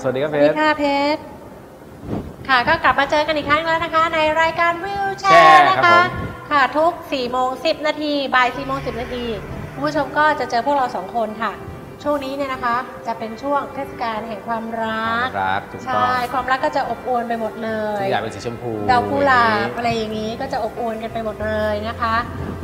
สวัสดีครับสเพวัสดีชร ค่ะเพชร ค่ะก็กลับมาเจอกันอีกครั้งแล้วนะคะ ในรายการวิวแชแชร์ร์นะครัคะ บผม ค่ะทุก4โมง10นาทีบ่าย4โมง10นาทีคุณผู้ชมก็จะเจอพวกเราสองคนค่ะ ช่วงนี้เนี่ยนะคะ จะเป็นช่วงเทศกาลแห่งความรัก รักถูกต้องใช่ ความรักก็จะอบอวลไปหมดเลยทุกอย่างเป็นสีชมพูดาวกุหลาบอย่งนี้อะไรอย่างนี้ก็จะอบอวลกันไปหมดเลยนะคะ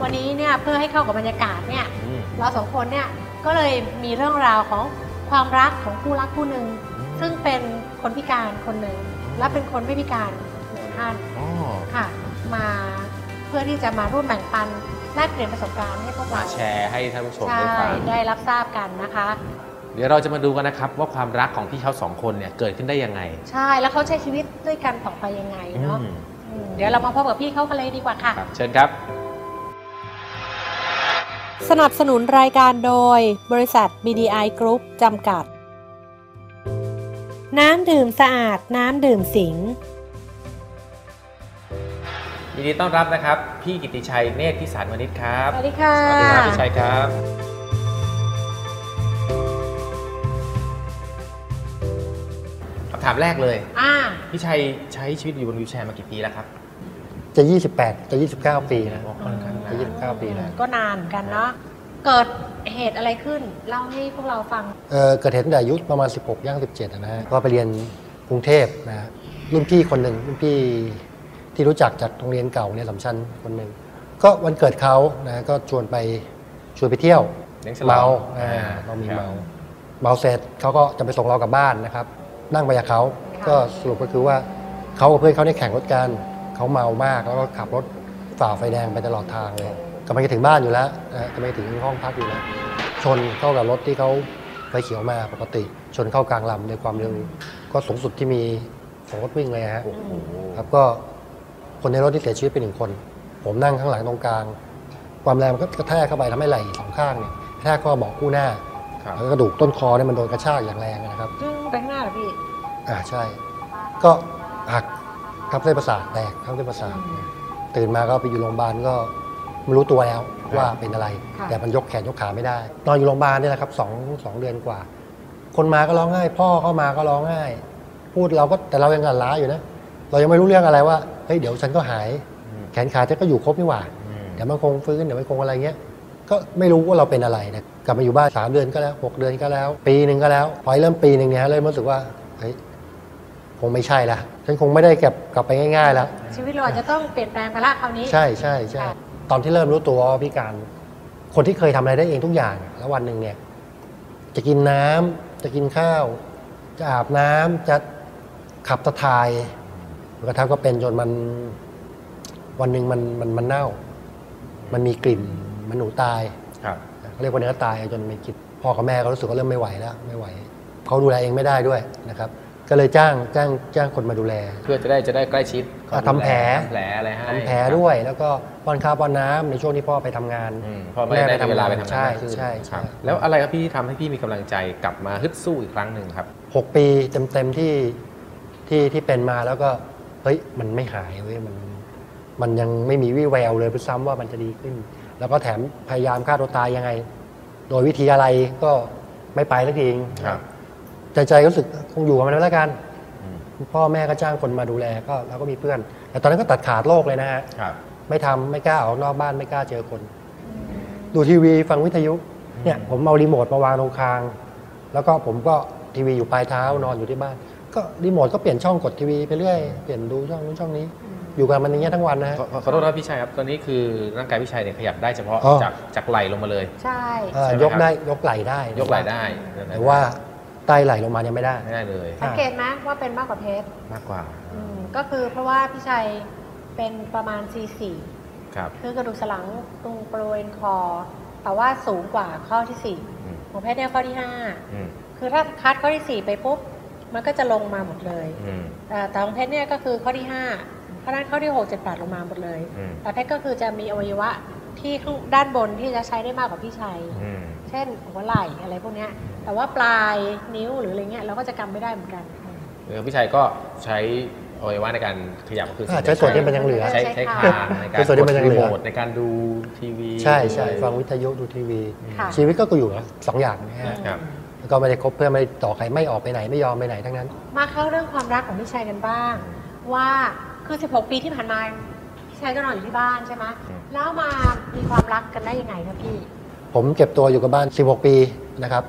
วันนี้เนี่ยเพื่อให้เข้ากับบรรยากาศเนี่ย อืม เราสองคนเนี่ยก็เลยมีเรื่องราวของความรักของคู่รักคู่หนึ่งอืม ซึ่งเป็นคนพิการคนหนึ่งและเป็นคนไม่พิการหนึ่งท่านอ๋อค่ะ มาเพื่อที่จะมาร่วมแบ่งปันแลกเปลี่ยนประสบการณ์ให้พวกมาเราแชร์ให้ท่านผู้ชมใช่ได้ฟังได้รับทราบกันนะคะ เดี๋ยวเราจะมาดูกันนะครับว่าความรักของพี่เขาสองคนเนี่ยเกิดขึ้นได้ยังไงใช่แล้วเขาใช้ชีวิตด้วยกันต่อไปยังไงเนาะอืมอืมเดี๋ยวเรามาพบกับพี่เขากันเลยดีกว่าค่ะ ครับเชิญครับ สนับสนุนรายการโดย บริษัท BDI Group จำกัด น้ำดื่มสะอาด น้ำดื่มสิง ยินดีต้อนรับนะครับ พี่กิติชัยเนตรพิสารวณิชครับ สวัสดีค่ะ สวัสดีครับพี่ชัยครับ คำถามแรกเลย อ่า พี่ชัยใช้ชีวิตอยู่บนวิวแชร์มากี่ปีแล้วครับจะ 28 จะ 29 ปีนะโอ้ค่อนข้างนานจะ29 ปีแล้ว ก็นานเหมือนกันเนาะ เกิด เหตุอะไรขึ้น เล่าให้พวกเราฟัง เอ่อเกิดเหตุตั้งแต่อายุประมาณ 16ย่าง17อะนะฮะก็ไปเรียนกรุงเทพนะฮะรุ่นพี่คนหนึ่งรุ่นพี่ที่รู้จักจากโรงเรียนเก่าเนี่ยสำชัญคนหนึ่งก็วันเกิดเขานะก็ชวนไปชวนไปเที่ยวเลี้ยงฉลองเมาอ่าอ่าเรามีครับ เมาเมาเสร็จเขาก็จะไปส่งเรากลับบ้านนะครับ นั่งไปกับเขาค่ะก็สรุปก็คือว่าเขากับเพื่อนเขาได้แข่งรถกันเขาเมามากแล้วก็ขับรถฝ่าไฟแดงไปตลอดทางเลย กำลังจะถึงบ้านอยู่แล้วนะฮะกำลังจะถึงห้องพักอยู่แล้ว ชนเข้ากับรถที่เขาไฟเขียวมาปกติ ชนเข้ากลางลำในความเร็วก็สูงสุดที่มีของรถวิ่งเลยฮะโอ้โหครับก็คนในรถที่เสียชีวิตเป็นหนึ่งคน ผมนั่งข้างหลังตรงกลาง ความแรงมันก็กระแทกเข้าไปทำให้ไหล่สองข้างเนี่ยกระแทกเข้าเบอกคู่หน้าครับแล้วก็กระดูกต้นคอเนี่ยมันโดนกระชากอย่างแรงนะครับจึงไปข้างหน้าเหรอพี่อ่าใช่ ก็หักทับเส้นประสาทแตกทับเส้นประสาทตื่นมาก็ไปอยู่โรงพยาบาลก็ไม่ รู้ตัวแล้วว่าเป็นอะไรค่ะแต่มันยกแขนยกขาไม่ได้ นอนอยู่โรงพยาบาลเนี่ยนะครับสองสองเดือนกว่า คนมาก็ร้องไห้ พ่อเข้ามาก็ร้องไห้ พูดเราก็แต่เรายังหลั่นล้าอยู่นะ เรายังไม่รู้เรื่องอะไรว่าเฮ้ยเดี๋ยวฉันก็หายอืมแขนขาฉันก็อยู่ครบนี่หว่าอืมเดี๋ยวมันคงฟื้นเดี๋ยวมันคงอะไรเงี้ยก็ไม่รู้ว่าเราเป็นอะไรนะกลับมาอยู่บ้านสามเดือนก็แล้วหกเดือนก็แล้ว ปีหนึ่งก็แล้วพอเริ่มปีหนึ่งเนี้ยเริ่มรู้สึกว่าเฮ้ยคงไม่ใช่ละฉันคงไม่ได้กลับกลับไปง่ายๆแล้วชีวิตเราอาจจะต้องเปลี่ยนแปลงไปละคราวนี้ ใช่ใช่ใช่ค่ะ ตอนที่เริ่มรู้ตัวว่าพิการ คนที่เคยทำอะไรได้เองทุกอย่าง แล้ววันหนึ่งเนี่ย จะกินน้ำจะกินข้าว จะอาบน้ำจะขับตะทายกระทั่งก็เป็นจนมันวันหนึ่งมันมันมันเน่า มันมีกลิ่น มันหนูตายครับเขาเรียกว่าเนื้อตายจนไม่คิดพ่อกับแม่ก็รู้สึกว่าเริ่มไม่ไหวแล้วไม่ไหวเขาดูแลเองไม่ได้ด้วยนะครับ ก็เลยจ้างจ้างจ้างคนมาดูแล เพื่อจะได้จะได้ใกล้ชิดอะทำแผลทำแผลอะไรให้ทำแผลด้วยแล้วก็ ป้อนข้าวป้อนน้ำในช่วงที่พ่อไปทำงาน อืมพอไม่ได้เวลาไปทำงานใช่มากขึ้นใช่คใช่รับแล้วอะไรครับพี่ที่ทำให้พี่มีกำลังใจกลับมาฮึดสู้อีกครั้งหนึ่งครับ หกปีเต็มๆที่ที่ที่เป็นมาแล้วก็เฮ้ยมันไม่หายเว้ยมันมันยังไม่มีวี่แววเลยด้วยซ้ำว่ามันจะดีขึ้น แล้วก็แถมพยายามฆ่าตัวตายยังไง โดยวิธีอะไรก็ไม่ไปสักทีครับ ใจใจๆก็รู้สึกคงอยู่กับมันไปแล้วกันอืม พ่อแม่ก็จ้างคนมาดูแลก็แล้วก็มีเพื่อน แต่ตอนนั้นก็ตัดขาดโลกเลยนะฮะ ครับ ไม่ทำไม่กล้าออกนอกบ้านไม่กล้าเจอคน ดูทีวีฟังวิทยุเนี่ยผมเอารีโมทมาวางตรงคาง แล้วก็ผมก็ทีวีอยู่ปลายเท้านอนอยู่ที่บ้าน ก็รีโมทก็เปลี่ยนช่องกดทีวีไปเรื่อยเปลี่ยนดูช่องนู้นช่องนี้ อยู่กับมันอย่างเงี้ยทั้งวันนะฮะ ขอขอขอโทษนะพี่ชัยครับ ตอนนี้คือร่างกายพี่ชัยเนี่ยขยับได้เฉพาะอ๋อ จากจากไหล่ลงมาเลย ใช่ เอ่อใช่ไหมยกครับได้ยกไหล่ได้ยกไหล่ได้แต่ว่าใต้ไหล่ลงมายังไม่ได้ ไม่ได้เลย สังเกตไหมว่าเป็นมากกว่าเพชรมากกว่า อืมก็คือเพราะว่าพี่ชัย เป็นประมาณ C4 ครับ คือกระดูกสันหลังตรงบริเวณคอ แต่ว่าสูงกว่าข้อที่ อืม 4 ของเพชรเนี่ยข้อที่ อืม5 คือถ้าคัดข้อที่ 4 ไปปุ๊บ มันก็จะลงมาหมดเลยอืมแต่แต่ของเพชรเนี่ยก็คือข้อที่ 5 เพราะฉะนั้นข้อที่ 6 7 8 ลงมาหมดเลย อืมแต่เพชรก็คือจะมีอวัยวะที่ข้างด้านบนที่จะใช้ได้มากกว่าพี่ชัย อืมเช่นหัวไหล่อะไรพวกเนี้ย แต่ว่าปลายนิ้วหรืออะไรเงี้ยเราก็จะกำไม่ได้เหมือนกัน เออพี่ชัยก็ใช้ อวัยวะในการขยับก็คืออ่าใช้ส่วนที่มันยังเหลือ ใช้ใช้ใช้ขาคางในการใช้ส่วนที่มันยังเหลือกดรีโมทในการดูทีวี ใช่ใช่ฟังวิทยุดูทีวีค่ะชีวิตก็อยู่กับสองอย่างนะฮะครับพแล้วก็ไม่ได้คบเพื่อนไม่ได้ต่อใครไม่ออกไปไหนไม่ยอมไปไหนทั้งนั้น มาเข้าเรื่องความรักของพี่ชัยกันบ้าง ว่าคือ 16 ปีที่ผ่านมาพี่ชัยก็นอนอยู่ที่บ้านใช่ไหมอืมแล้วมามีความรักกันได้ยังไงครับพี่ ผมเก็บตัวอยู่กับบ้าน 16 ปีนะครับ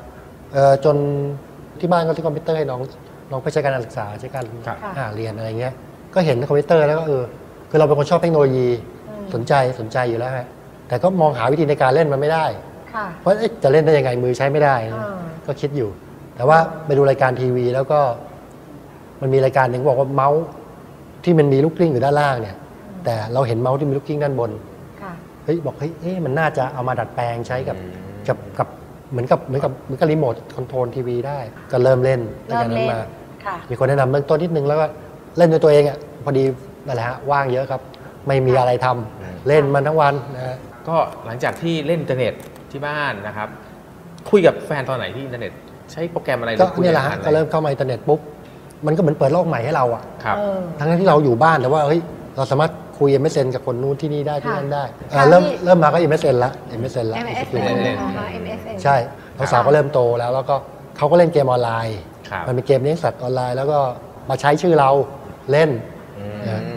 เอ่อจนที่บ้านก็ซื้อคอมพิวเตอร์ให้น้อง น้องไปใช้การศึกษาใช้การครับอ่าเรียนอะไรเงี้ย ก็เห็นคอมพิวเตอร์แล้วก็เออคือเราเป็นคนชอบเทคโนโลยีอืม สนใจสนใจอยู่แล้วฮะแต่ก็มองหาวิธีในการเล่นมันไม่ได้ ค่ะ เพราะเอ๊ะจะเล่นได้ยังไงมือใช้ไม่ได้นะอ่า ก็คิดอยู่ แต่ว่าไปดูรายการทีวีแล้วก็ มันมีรายการหนึ่งบอกว่าเมาส์ที่มันมีลูกกลิ้งอยู่ด้านล่างเนี่ย แต่เราเห็นเมาส์ที่มีลูกกลิ้งด้านบน ค่ะ เฮ้ยบอกเฮ้ยเอ๊ะมันน่าจะเอามาดัดแปลงใช้กับอืมกับกับ เหมือนกับเหมือนกับเหมือนกับรีโมทคอนโทรลทีวีได้ ก็เริ่มเล่นตั้งเริ่แต่มนั้เล่นนมาค่ะมีคนแนะนำเบื้องต้นนิดนึงแล้วก็เล่นด้วยตัวเองอะพอดีนั่นแหละฮะว่างเยอะครับ ไม่มีอะไรทำอืมเล่นมันทั้งวันนะฮะก็หลังจากที่เล่นอินเทอร์เน็ตที่บ้านนะครับ คุยกับแฟนตอนไหนที่อินเทอร์เน็ต ใช้โปรแกรมอะไรก็คุยเนี่ยแหละฮะผ่าอไก็เริ่มเข้ามาอินเทอร์เน็ตปุ๊บมันก็เหมือนเปิดโลกใหม่ให้เราอะครับเออทั้งที่เราอยู่บ้านแต่ว่าเฮ้ยเราสามารถ คุย MSN กับคนนู้นที่นี่ได้ที่นั่นได้ค่ะอ่าเริ่มที่เริ่มมาก็ MSN ละ MSN ละ MSN เล่นอ่าฮะ MSN ใช่น้องสาวก็เริ่มโตแล้วแล้วก็เขาก็เล่นเกมออนไลน์ ครับ มันเป็นเกมเลี้ยงสัตว์ออนไลน์แล้วก็มาใช้ชื่อเราเล่น อื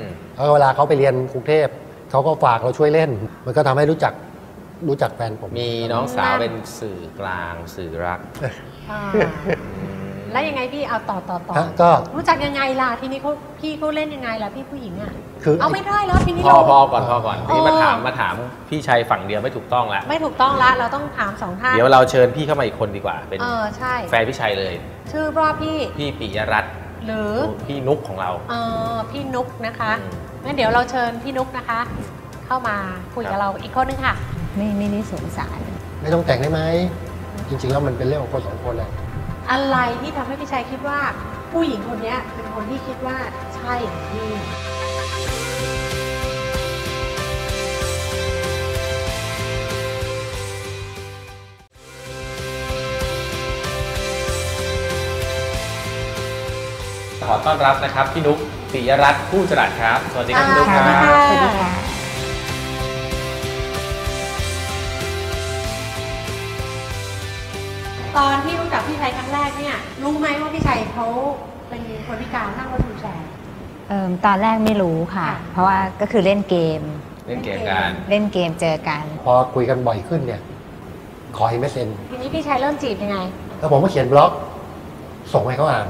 ม แล้วเวลาเขาไปเรียนกรุงเทพเขาก็ฝากเราช่วยเล่น มันก็ทำให้รู้จักรู้จักแฟนผม มีน้องสาวเป็นสื่อกลางสื่อรัก อ่าอืม แล้วยังไงพี่เอาต่อต่อต่อฮะก็รู้จักยังไงล่ะทีนี้เขาพี่เขาเล่นยังไงล่ะพี่ผู้หญิงอะคือเอาไม่ได้แล้วทีนี้พอเราพอก่อนพอก่อนเออนี่มาถามมาถามพี่ชัยฝั่งเดียวไม่ถูกต้องแล้วไม่ถูกต้องละเราต้องถามสองท่านเดี๋ยวเราเชิญพี่เข้ามาอีกคนดีกว่า เป็นเออใช่แฟนพี่ชัยเลย ชื่อว่าพี่พี่ปิยรัตน์หรือพี่นุกของเราเออพี่นุกนะคะอืมงั้นเดี๋ยวเราเชิญพี่นุกนะคะ เข้ามาคุยครักับบเราอีกคนนึงค่ะ ไม่ไม่ได้สงสาร ไม่ต้องแต่งได้ไหมจริงๆแล้วมันเป็นเรื่องของคนสองคนแหละ อะไรที่ทำให้พี่ชัยคิดว่า ผู้หญิงคนเนี้ยเป็นคนที่คิดว่าใช่ของพี่ขอต้อนรับนะครับพี่นุกปิยรัตน์ผู้จรัสครับ สวัสดีครับพี่นุกคสวัสดีรับค่ะสวัสดีค่ะ ตอนที่รู้จักพี่ชัยครั้งแรกเนี่ย รู้ไหมว่าพี่ชัยเขาเป็นคนพิการนั่งรถวีลแชร์เอิ่มตอนแรกไม่รู้ค่ะค่ะ เพราะว่าก็คือเล่นเกม เล่นเกมกัน เล่นเกมเจอกัน พอคุยกันบ่อยขึ้นเนี่ย ขอ MSN ทีนี้พี่ชัยเริ่มจีบยังไง แล้วผมก็เขียนบล็อก ส่งให้เขาอ่าน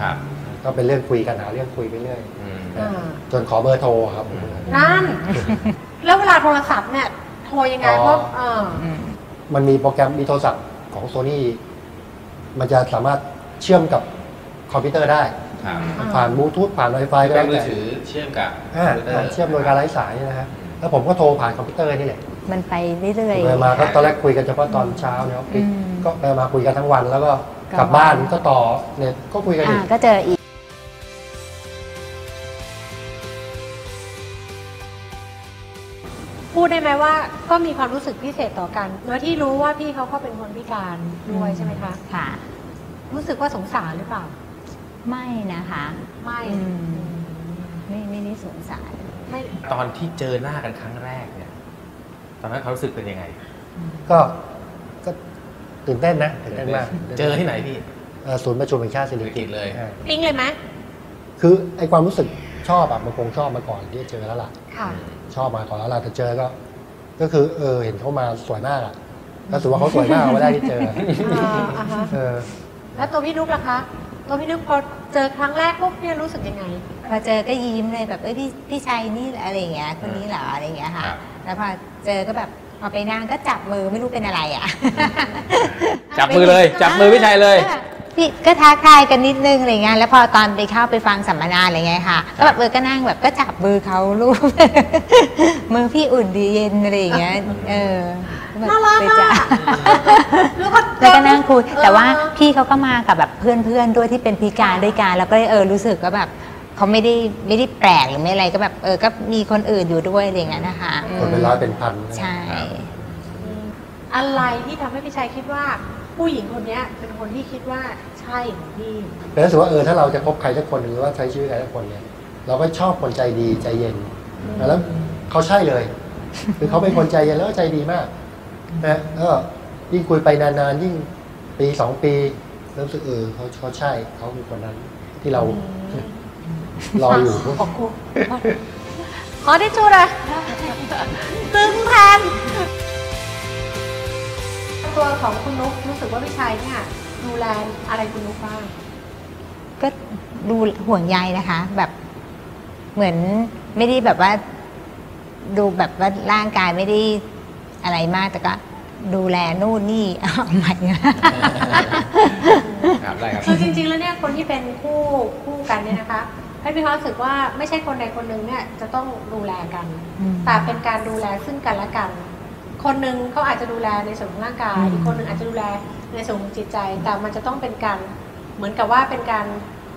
ครับ ก็เป็นเรื่องคุยกันหาเรื่องคุยไปเรื่อยอืม อ่า จนขอเบอร์โทรครับ นั่น แล้วเวลาโทรศัพท์เนี่ย โทรยังไงอ๋อ เพราะเอออืมมันมีโปรแกรมมีโทรศัพท์ของโซนี่ มันจะสามารถเชื่อมกับคอมพิวเตอร์ได้ ครับอ่าผ่านบลูทูธผ่าน Wi-Fi ก็แป้แล้งวมือแต่ถือเชื่อมกับอ่าคอมพิวตอร์เชื่อมโดยการไร้สายนี่นะฮะแล้วผมก็โทรผ่านคอมพิวเตอร์นี่แหละมันไปเรื่อย ไปมาก็ตอนแรกคุยกันเฉพาะตอนเช้าในออฟฟิศอืมก็ไปมาคุยกันทั้งวันแล้วก็กกลัลับบบ้าบ้าน นก็ต่อเน็ตก็คุยกันๆอีอ่าก ก็เจออีก พูดได้ไหมว่าก็มีความรู้สึกพิเศษต่อกัน โดยที่รู้ว่าพี่เขาก็เป็นคนพิการด้วยใช่ไหมคะ ค่ะ รู้สึกว่าสงสารหรือเปล่า ไม่นะคะไม่อืมไม่ไม่ได้สงสาร ไม่ตอนที่เจอหน้ากันครั้งแรกเนี่ย ตอนนั้นเขารู้สึกเป็นยังไง ก็ก็ตื่นเต้นนะตื่นเต้นมากเจอที่ไหนพี่เอ่อศูนย์ประชุมแห่งชาติสิริสิริกิกิติ์ติ์เลย อ่าปิ๊งเลยไหมคือไอความรู้สึกชอบอะมันคงชอบมาก่อนที่จะเจอแล้วล่ะ ค่ะ ชอบมาก่อนแล้วล่ะแต่เจอก็ ก็คือเออเห็นเขามาสวยมากอะก็ถือว่าเขาสวยมากเอาไว้ได้ที่เจอ อ่าอ่าฮะ เออ แล้วตัวพี่นุ๊กล่ะคะตัวพี่นุ๊กพอเจอครั้งแรกปุ๊บเนี่ยรู้สึกยังไง พอเจอก็ยิ้มเลยแบบเอ้ยพี่พี่ชัยนี่เหรออะไรอย่างเงี้ยคนนี้เหรออะไรอย่างเงี้ยค่ะครับแล้วพอเจอก็แบบพอไปนั่งก็จับมือไม่รู้เป็นอะไรอะ จับมือเลย จับมือพี่ชัยเลยพี่ก็ท้าทายกันนิดนึงอะไรเงี้ยแล้วพอตอนไปเข้าไปฟังสัมมนาอะไรเงี้ยค่ะ ก็แบบเออก็นั่งแบบก็จับมือเขาลูบมือพี่อุ่นดีเย็นอะไรอย่างเงี้ยเออแบบ น่ารักไปอะจ้ะแล้วก็แล้วก็นั่งคุยเออแต่ว่าพี่เขาก็มากับแบบเพื่อนๆด้วยที่เป็นพิการด้วยกันแล้วก็เลยเออรู้สึกก็แบบเขาไม่ได้ไม่ได้แปลกหรือไม่อะไรก็แบบเออก็มีคนอื่นอยู่ด้วยอะไรอย่างเงี้ยนะคะอืมคนเป็นร้อยเป็นพันนะใช่อืมอะไรที่ทำให้พี่ชัยคิดว่าผู้หญิงคนเนี้ยเป็นคนที่คิดว่าใช่ของพี่แต่รู้สึกว่าเออถ้าเราจะคบใครสักคนหรือว่าใช้ชีวิตใครสักคนเนี่ยเราก็ชอบคนใจดีใจเย็นแล้วเขาใช่เลย คือเขาเป็นคนใจเย็นแล้วก็ใจดีมาก นะก็ยิ่งคุยไปนานๆยิ่งปีสองปีเริ่มรู้สึกเออเขาเขาใช่เขาคือคนนั้นที่เรารออยู่ขอบคุณขอที่ชูเลยซึ้งแทนตัวของคุณนุ๊กรู้สึกว่าพี่ชัยเนี่ยดูแลอะไรคุณนุ๊กบ้าง ก็ดูห่วงใยนะคะ แบบเหมือนไม่ได้แบบว่า ดูแบบว่าร่างกายไม่ได้ อะไรมาก แต่ก็ดูแลนู่นนี่เอาใหม่ ครับได้ครับ คือจริงๆ แล้วเนี่ยคนที่เป็นคู่คู่กันเนี่ยนะคะให้พี่เขารู้สึกว่าไม่ใช่คนใดคนหนึ่งเนี่ยจะต้องดูแลกัน อืม แต่เป็นการดูแลซึ่งกันและกัน คนหนึ่งเขาอาจจะดูแลในส่วนของร่างกายอืมอีกคนหนึ่งอาจจะดูแลในส่วนของจิตใจ แต่มันจะต้องเป็นการเหมือนกับว่าเป็นการ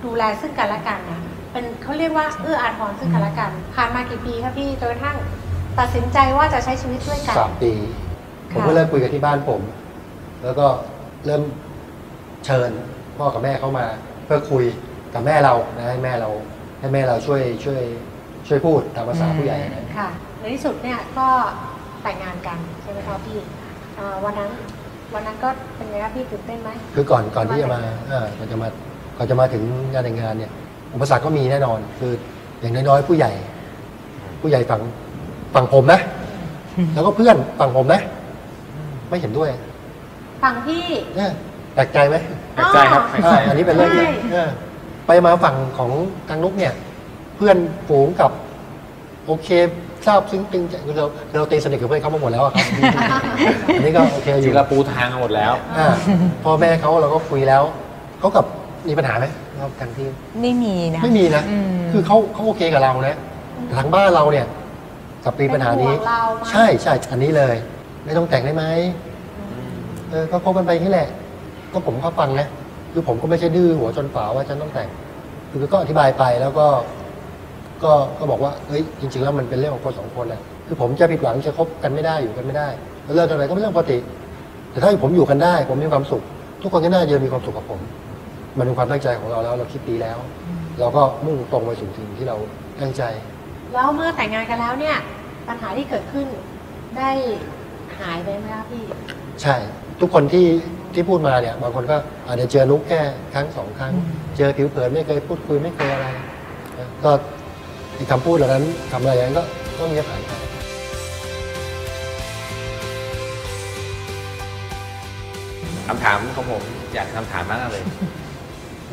ดูแลซึ่งกันและกันนะเป็นเขาเรียกว่าเอื้ออาทรซึ่งกันและกันผ่านมากี่ปีครับพี่จนกระทั่ง ตัดสินใจว่าจะใช้ชีวิตด้วยกัน สามปี ผมค่ะก็เริ่มคุยกันที่บ้านผม แล้วก็เริ่มเชิญพ่อกับแม่เข้ามา เพื่อคุยกับแม่เรานะให้แม่เราให้แม่เราช่วยช่วยช่วยพูดตามภาษาผู้ใหญ่นะค่ะ ในที่สุดเนี่ยก็แต่งงานกันใช่ไหมครับพี่อ่าวันนั้นวันนั้นก็เป็นไงครับพี่ตื่นเต้นไหม คือก่อนก่อนที่จะมาเออก่อนจะมาก่อนจะมาถึงงานแต่งงานเนี่ย อุปสรรคก็มีแน่นอน คืออย่างน้อยๆผู้ใหญ่ ผู้ใหญ่ฝั่ง ฝั่งผมนะ แล้วก็เพื่อนฝั่งผมนะ ไม่เห็นด้วยฝั่งพี่เนี่ยแปลกใจไหมแปลกใจครับแปลกใจอ่าอันนี้เป็นเรื่องที่ใช่เออไปมาฝั่งของทางนุกเนี่ย เพื่อนฝูงกับ โอเคทราบซึ้งตึงใจคือเราเราตีสนิทกับเพื่อนเขามาหมดแล้วอะครับ อันนี้ก็โอเคอจริยู่งๆเราปูทางมาหมดแล้ว อ่าพ่อแม่เขาเราก็คุยแล้วเขากับมีปัญหาไหมเราทางที่ไม่มีนะไม่มีนะ อืม คือเขาเขาโอเคกับเรานะแต่ทางบ้านเราเนี่ย กับปีปัญหานี้ เป็นห่วงเราไหมใช่ใช่อันนี้เลย ไม่ต้องแต่งได้ไหมเออก็คบกันไปอย่างนี้แหละ ก็ผมก็ฟังนะคือผมก็ไม่ใช่ดื้อหัวจนฝาว่าฉันต้องแต่ง คือก็อธิบายไปแล้วก็ ก็ก็บอกว่าเอ้ยจริง ๆ แล้วมันเป็นเรื่องของคนสองคนแหละคือผมจะผิดหวังจะคบกันไม่ได้อยู่กันไม่ได้แล้วเลิกกันอะไรก็เป็นเรื่องปกติ แต่ถ้าผมอยู่กันได้ ผมมีความสุข ทุกคนก็น่าจะมีความสุขกับผม มันเป็นความตั้งใจของเราแล้ว เราคิดดีแล้ว เราก็มุ่งตรงไปสู่สิ่งที่เราตั้งใจ แล้วเมื่อแต่งงานกันแล้วเนี่ย ปัญหาที่เกิดขึ้นได้หายไปไหมครับพี่ ใช่ ทุกคนที่ที่พูดมาเนี่ยบางคนก็อาจจะเจอนุกแค่ครั้งสองครั้ง เจอผิวเผินไม่เคยพูดคุยไม่เคยอะไรนะก็อีกคำพูดเหล่านั้นคำอะไรอย่างนั้นก็ก็เงียบหายไป คำถามของผมอยากคำถามมากเลย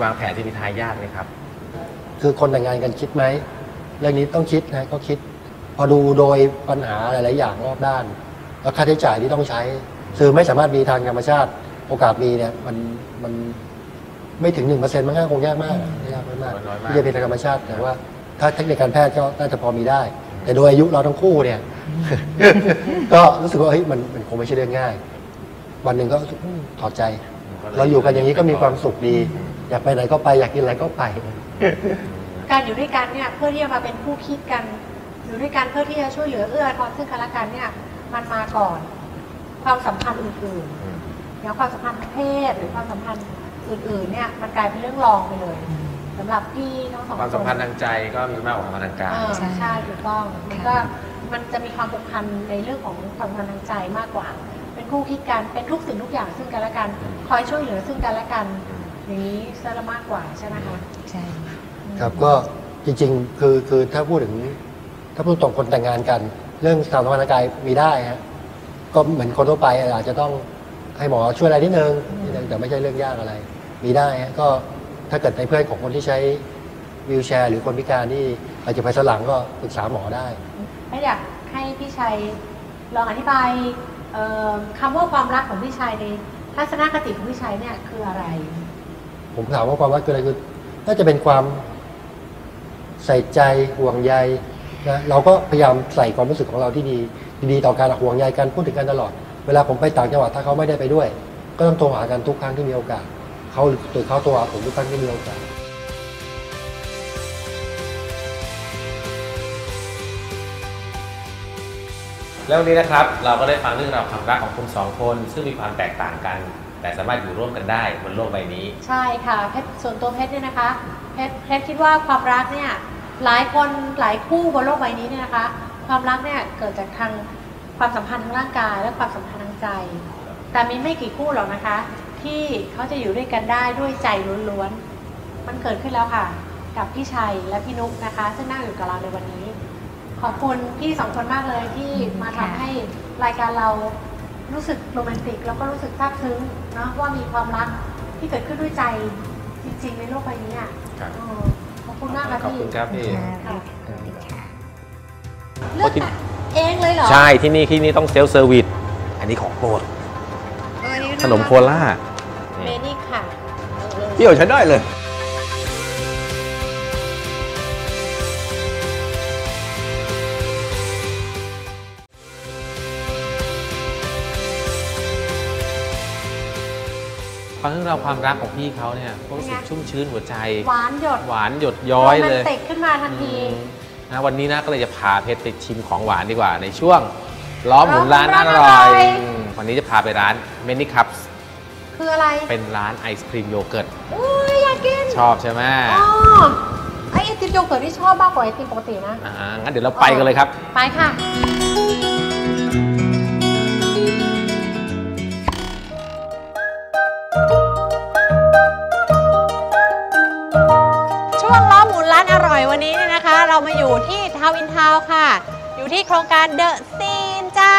วางแผนที่มีทายาทไหมครับ คือคนแต่งงานกันคิดไหม เรื่องนี้ต้องคิดนะก็คิด พอดูโดยปัญหาหลาย ๆ อย่างรอบด้าน แล้วค่าใช้จ่ายที่ต้องใช้คือไม่สามารถมีทางธรรมชาติ โอกาสมีเนี่ยมันมันไม่ถึงหนึ่งเปอร์เซ็นต์มันก็คงยากมากยากมากน้อยมากที่จะเป็นทางธรรมชาติแต่ว่า ถ้าเทคนิคการแพทย์ก็น่าจะพอมีได้ แต่โดยอายุเราทั้งคู่เนี่ย ก็รู้สึกว่าเฮ้ยมันมันคงไม่ใช่เรื่องง่าย วันหนึ่งก็รู้สึกอืมถอดใจ เราอยู่กันอย่างนี้ก็มีความสุขดี อยากไปไหนก็ไปอยากกินอะไรก็ไป การอยู่ด้วยกันเนี่ยเพื่อที่จะมาเป็นคู่คิดกัน อยู่ด้วยกันเพื่อที่จะช่วยเหลือเอื้ออาทรซึ่งกันและกันเนี่ยมันมาก่อน ความสัมพันธ์อื่นๆอย่างความสัมพันธ์ทางเพศหรือความสัมพันธ์อื่นๆเนี่ยมันกลายเป็นเรื่องรองไปเลยสำหรับพี่ทั้งสองคนความสัมพันธ์ทางใจก็มีมากกว่าความสัมพันธ์ทางกายเออใช่ใช่ถูกต้องมันก็มันจะมีความผูกพันในเรื่องของความสัมพันธ์ทางใจมากกว่า เป็นคู่คิดกันเป็นทุกสิ่งทุกอย่างซึ่งกันและกัน คอยช่วยเหลือซึ่งกันและกัน อย่างนี้ซะละมากกว่าใช่ไหมคะใช่ ครับก็จริงๆ คือคือถ้าพูดถึง ถ้าพูดตรงคนแต่งงานกัน เรื่องสารสัมพันธ์ทางกายมีได้ฮะก็เหมือนคนทั่วไปอาจจะต้องให้หมอช่วยอะไรนิดนึงนิดนึงแต่ไม่ใช่เรื่องยากอะไร มีได้ฮะก็ถ้าเกิดในเพื่อนของคนที่ใช้วีลแชร์ หรือคนพิการที่อาจจะไปสนหลังก็ปรึกษาหมอได้ถ้าอยากให้พี่ชัยลองอธิบายเอ่อคำว่าความรักของพี่ชัยในทัศนคติของพี่ชัยเนี่ยคืออะไร ผมถามว่าความรักคืออะไรคือน่าจะเป็นความ ใส่ใจห่วงใยนะเราก็พยายามใส่ความรู้สึกของเราที่ดีดีๆต่อการห่วงใยกันพูดถึงกันตลอด เวลาผมไปต่างจังหวัดถ้าเขาไม่ได้ไปด้วย ก็ต้องโทรหากันทุกครั้งที่มีโอกาสเขาหรือเขาโทรหาผมทุกครั้งที่มีโอกาสแล้ววันนี้นะครับเราก็ได้ฟังเรื่องราวความรักของคุณสองคน ซึ่งมีความแตกต่างกัน แต่สามารถอยู่ร่วมกันได้บนโลกใบนี้ ใช่ค่ะเพชรส่วนตัวเพชรเนี่ยนะคะเพชรเพชรคิดว่าความรักเนี่ย หลายคนหลายคู่บนโลกใบนี้เนี่ยนะคะ ความรักเนี่ยเกิดจากทางความสัมพันธ์ทางร่างกาย และความสัมพันธ์ทางใจ แต่มีไม่กี่คู่หรอกนะคะทที่เขาจะอยู่ด้วยกันได้ด้วยใจล้วนๆมันเกิดขึ้นแล้วค่ะ กับพี่ชัยและพี่นุกนะคะ ซึ่งนั่งอยู่กับเราในวันนี้ ขอบคุณพี่สองคนมากเลยที่มาทำให้รายการเรารู้สึกโรแมนติกแล้วก็รู้สึกซาบซึ้งเนาะว่ามีความรักที่เกิดขึ้นด้วยใจจริงๆในโลกใบนี้อะ ครับเออขอบคุณมากค่ะขอบพี่คุณครับพี่เลือกตัดเองเลยเหรอใช่ที่นี่ที่นี่ต้องเซลฟ์เซอร์วิสอันนี้ของโปรดขนมโคล่าเมนี่ค่ะเออเที่ยวใช้ได้เลย ฟังเรื่องราวความรักของพี่เขาเนี่ยก็รู้สึกชุ่มชื้นหัวใจ หวานหยดหวานหยดย้อยเลยโรแมนติกขึ้นมาทันทีอืมนะวันนี้นะก็เลยจะพาเพชรไปชิมของหวานดีกว่า ในช่วงล้อมหมุนร้านอร่อยอืมวันนี้จะพาไปร้าน Many Cups คืออะไร เป็นร้านไอศครีมโยเกิร์ตอุ้ยอยากกิน ชอบใช่ไหมอ๋อไอไอติมโยเกิร์ตที่ชอบมากกว่าไอติมปกตินะอ่างั้นเดี๋ยวเราไปกันเลยครับ ไปค่ะ ช่วงล้อหมุนร้านอร่อยวันนี้เนี่ยนะคะ เรามาอยู่ที่ทาวน์อินทาวน์ค่ะ อยู่ที่โครงการเดอะซีนจ้า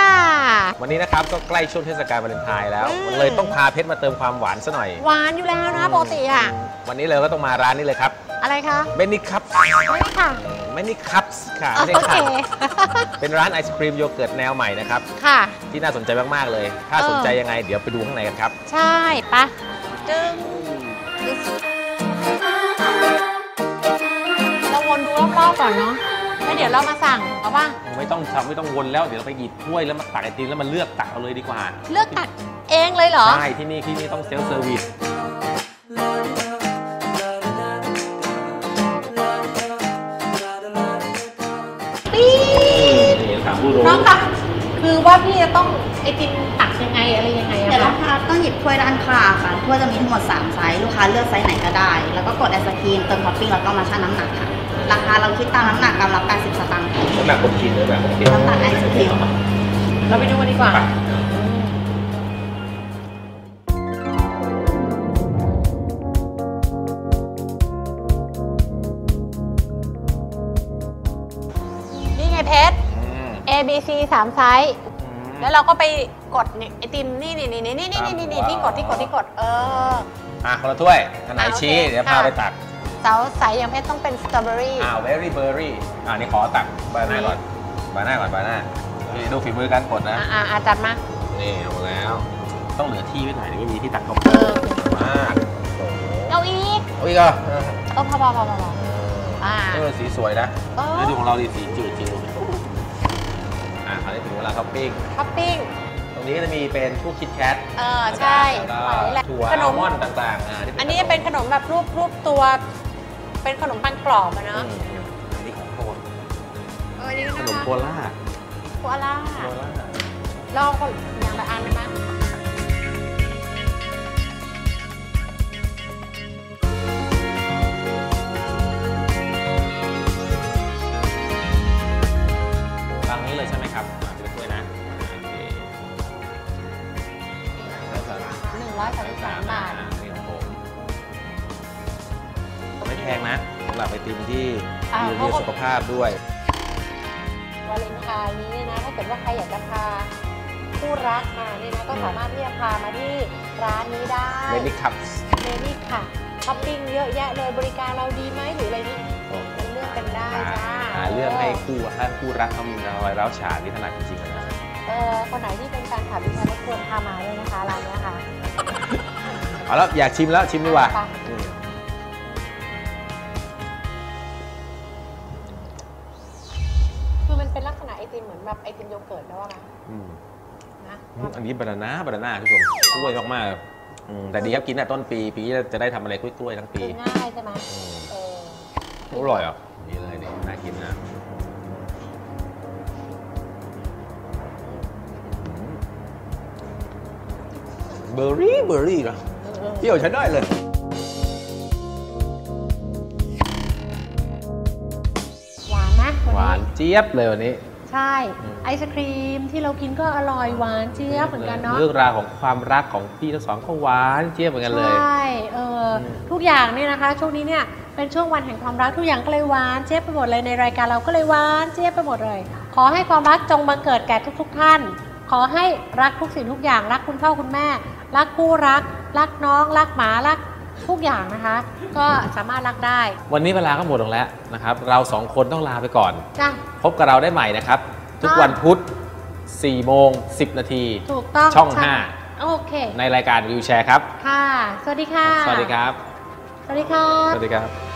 วันนี้นะครับก็ใกล้ช่วงเทศกาลวาเลนไทน์แล้วอืม เลยต้องพาเพชรมาเติมความหวานซะหน่อย หวานอยู่แล้วนะปกติอะวันนี้เราก็ต้องมาร้านนี้เลยครับอะไรคะเมนิคัพไม่ค่ะเมนิคัพค่ะไม่ได้โอเค ค่ะเป็นร้านไอศครีมโยเกิร์ตแนวใหม่นะครับ ค่ะ ที่น่าสนใจมาก ๆ เลย ถ้าเออ สนใจยังไงเดี๋ยวไปดูข้างในกันครับ ใช่ปะจึง ราวนดูรอบๆก่อนเนาะแล้วเดี๋ยวเรามาสั่งเอาป่ะไม่ต้องทำไม่ต้องวนแล้วเดี๋ยวเราไปหยิบถ้วยแล้วมาตักไอติมแล้วมาเลือกตักเอาเลยดีกว่า เลือกตัดเองเลยเหรอ ใช่ ที่นี่ที่นี่ต้องเซลฟ์เซอร์วิสปี๊ดนี่ถามผู้รู้น้องคะคือว่าพี่จะต้องไอติมตักยังไงอะไรยังไงอะเดี๋ยวลูคะกค้าต้องหยิบถ้วยด้านข้างค่ะถ้วยจะมีทั้งหมด 3 ไซส์ ลูกค้าเลือกไซส์ไหนก็ได้ แล้วก็กดไอศครีมเติมท็อปปิ้งแล้วก็มาชั่งน้ำหนักค่ะ ราคาเราคิดตามน้ำหนักกำลัง80 สตางค์น้ำหนักผมกินเลยแบบผมกินน้ำตาลไอศครีมเราไปดูกันดีกว่านี่ไงเพชร A B C สามไซส์แล้วเราก็ไปกดเนี่ยไอติมนี่นี่นี่นี่นี่นี่นี่ที่กดที่กดที่กดเอออะคนละถ้วยทนายชี้เดี๋ยวพาไปตัก สาใสอย่างเพชรต้องเป็นสตรอเบอรี่อ่า very berry อ่านี่ขอตักบานาน่าก่อนบานาน่าก่อนบานาน่านี่ดูฝีมือการกดนะอ่าอ่าอ่าจัดมา นี่เอาแล้ว ต้องเหลือที่ไว้หน่อยเดี๋ยวไม่มีที่ตักเข้าไปเออมากโอ้โหเอาอีก เอาอีกเหรอเออพอพอพอพอพออ่านี่มันสีสวยนะเออแล้วดูของเราดิสีจืดจริงอ่าคราวนี้ถึงเวลาท็อปปิ้งท็อปปิ้งตรงนี้ก็จะมีเป็นพวกคิดแคทเออใช่แล้วหวานนี่แหก็ละถั่วขนอัลมมอนด์ต่างๆอ่าที่อันนี้จะเป็นขนมแบบรูปรูปตัว เป็นขนมปังกรอบอะอืเนาะมอันนี้ของโปรดเออนี่ขนะนมคะโคล่าโคอาล่าโคล่าลองคนอย่างละอันได้ไหมตามนี้เลยใช่ไหมครับอ่าไปด้วยนะโอเคหนึ่งร้อยสามสิบสามบาทนี่ขอ พงนะสำหรับไอติมที่อ่าดีเพราะเรื่องสุขภาพด้วย วาเลนไทน์นี้เนี่ยนะถ้าเกิดว่าใครอยากจะพาคู่รักมาเนี่ยนะก็สามารถที่จะพามาที่ร้านนี้ได้ เมนิคัพเมนี่ค่ะท็อปปิ้งเยอะแยะเลยบริการเราดีไหมหรืออะไรนี่มันเลือกกันได้จ้าหาเรื่องให้คู่ถ้าคู่รักเขามีรอยร้าวฉานนี่ถนัดจริงๆนะเออคนไหนที่เป็นแฟนคลับดิฉันรบกวนพามาด้วยนะคะร้านเนี้ยค่ะเอาแล้วอยากชิมแล้วชิมดีกว่า ไป ติมเหมือนแบบไอติมโยเกิร์ตแล้วอะนะอืมนะอืมอันนี้บานาน่าบานาน่าคุณผู้ชมกล้วยมากๆอืมแต่ดีครับกินแต่ต้นปีปีนี้จะได้ทำอะไรกล้วยๆทั้งปี คือง่ายใช่ไหมอืม เอออร่อยอะนี่เลยนี่น่ากินนะเบอร์รี่เบอร์รี่เหรอเออเออเปรี้ยวใช้ได้เลย หวานนะหวานเจี๊ยบเลยวันนี้ ใช่อืมไอศครีมที่เรากินก็อร่อยหวานเจี๊ยบเหมือนกันเนาะเรื่องราวของความรักของพี่ทั้งสองก็หวานเจี๊ยบเหมือนกันเลยใช่เอออมทุกอย่างเนี่ยนะคะ ช่วงนี้เนี่ยเป็นช่วงวันแห่งความรักทุกอย่างก็เลยหวานเจี๊ยบไปหมดเลยในรายการเราก็เลยหวานเจี๊ยบไปหมดเลย ขอให้ความรักจงบังเกิดแก่ทุก ๆ ท่าน ขอให้รักทุกสิ่งทุกอย่างรักคุณพ่อคุณแม่ รักคู่รัก รักน้อง รักหมารัก ทุกอย่างนะคะ ก็สามารถรักได้ วันนี้เวลาก็หมดลงแล้วนะครับ เราสองคนต้องลาไปก่อน จ้ะ พบกับเราได้ใหม่นะครับ ทุกวันพุธ4โมง10 นาที ถูกต้องช่องใ5โอเคในรายการวิวแชร์ครับ ค่ะ สวัสดีค่ะ สวัสดีครับ สวัสดีครับ สวัสดีครับ